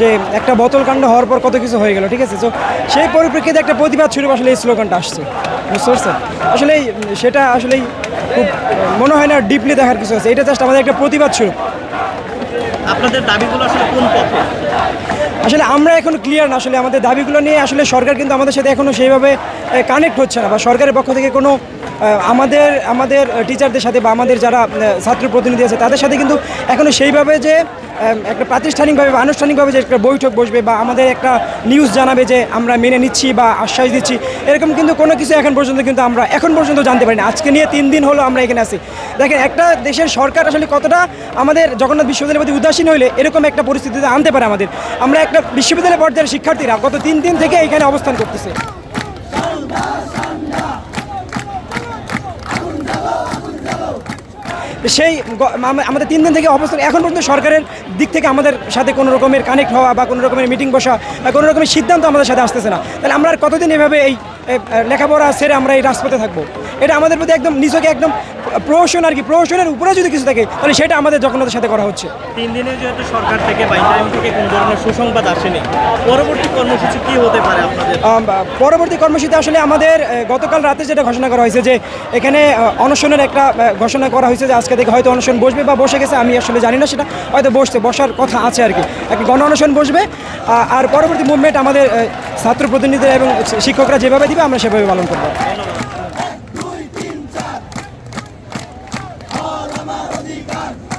যে একটা বোতল কাণ্ড হওয়ার পর কত কিছু হয়ে গেল ঠিক আছে? তো সেই পরিপ্রেক্ষিতে একটা প্রতিবাদ স্বরূপ আসলে এই স্লোগানটা আসছে। বুঝতে পারছেন? আসলে সেটা আসলেই খুব মনে হয় না ডিপলি দেখার কিছু আছে। এটা জাস্ট আমাদের একটা প্রতিবাদ স্বরূপ আপনাদের দাবিগুলো আসলে কোন পথে? আসলে আমরা এখন ক্লিয়ার না। আসলে আমাদের দাবিগুলো নিয়ে আসলে সরকার কিন্তু আমাদের সাথে এখনও সেইভাবে কানেক্ট হচ্ছে না বা সরকারের পক্ষ থেকে কোনো আমাদের আমাদের টিচারদের সাথে বা আমাদের যারা ছাত্র প্রতিনিধি আছে, তাদের সাথে কিন্তু এখনও সেইভাবে যে একটা প্রাতিষ্ঠানিকভাবে বা আনুষ্ঠানিকভাবে যে একটা বৈঠক বসবে বা আমাদের একটা নিউজ জানাবে যে আমরা মেনে নিচ্ছি বা আশ্বাস দিচ্ছি, এরকম কিন্তু কোনো কিছু এখন পর্যন্ত কিন্তু আমরা, এখন পর্যন্ত জানতে পারি না আজকে নিয়ে তিন দিন হলো আমরা এখানে আছি। দেখেন, একটা দেশের সরকার আসলে কতটা আমাদের জগন্নাথ বিশ্ববিদ্যালয়ের প্রতি উদাসীন হইলে এরকম একটা পরিস্থিতিতে আনতে পারে আমাদের। আমরা একটা বিশ্ববিদ্যালয় পর্যায়ের শিক্ষার্থীরা গত তিন দিন থেকে এখানে অবস্থান করতেছে। সেই আমাদের তিন দিন থেকে অবস্থান এখন পর্যন্ত সরকারের দিক থেকে আমাদের সাথে কোনো রকমের কানেক্ট হওয়া বা কোনো রকমের মিটিং বসা বা কোনো রকমের সিদ্ধান্ত আমাদের সাথে আসতেছে না। তাহলে আমরা আর কতদিন এভাবে এই লেখাপড়া সেরে আমরা এই রাজপথে থাকব? এটা আমাদের প্রতি একদম নিজেকে একদম প্রহসন আর কি প্রহসনের উপরে যদি কিছু থাকে তাহলে সেটা আমাদের জগন্নাথের সাথে করা হচ্ছে। তিন দিনে যেহেতু সরকার থেকে বা ইন্টারিম থেকে কোন ধরনের সুসংবাদ আসেনি পরবর্তী কর্মসূচি কি হতে পারে আপনাদের? পরবর্তী কর্মসূচিতে আসলে আমাদের গতকাল রাতে যেটা ঘোষণা করা হয়েছে যে এখানে অনশনের একটা ঘোষণা করা হয়েছে যে আজকে থেকে হয়তো অনশন বসবে বা বসে গেছে আমি আসলে জানি না সেটা হয়তো বসছে বসার কথা আছে আর কি। একটা গণ অনশন বসবে আর পরবর্তী মুভমেন্ট আমাদের ছাত্র প্রতিনিধিরা এবং শিক্ষকরা যেভাবে দিবে আমরা সেভাবে পালন করব। আমার অধিকার